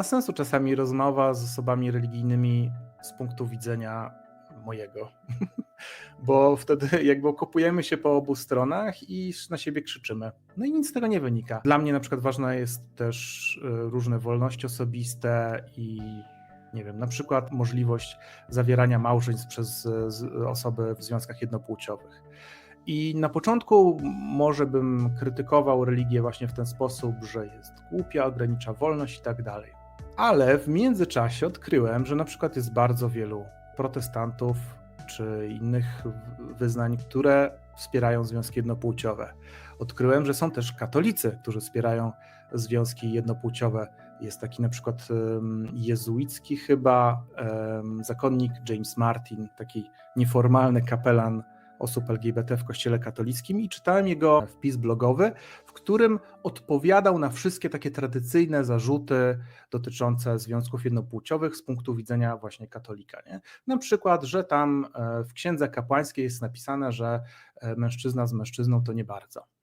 Ma sensu czasami rozmowa z osobami religijnymi z punktu widzenia mojego, bo wtedy jakby okopujemy się po obu stronach i na siebie krzyczymy. No i nic z tego nie wynika. Dla mnie na przykład ważna jest też y, różne wolności osobiste i nie wiem, na przykład możliwość zawierania małżeństw przez y, osoby w związkach jednopłciowych. I na początku może bym krytykował religię właśnie w ten sposób, że jest głupia, ogranicza wolność i tak dalej. Ale w międzyczasie odkryłem, że na przykład jest bardzo wielu protestantów czy innych wyznań, które wspierają związki jednopłciowe. Odkryłem, że są też katolicy, którzy wspierają związki jednopłciowe. Jest taki na przykład jezuicki chyba zakonnik James Martin, taki nieformalny kapelan osób LGBT w Kościele katolickim i czytałem jego wpis blogowy, w którym odpowiadał na wszystkie takie tradycyjne zarzuty dotyczące związków jednopłciowych z punktu widzenia właśnie katolika. Nie? Na przykład, że tam e, w księdze kapłańskiej jest napisane, że e, mężczyzna z mężczyzną to nie bardzo.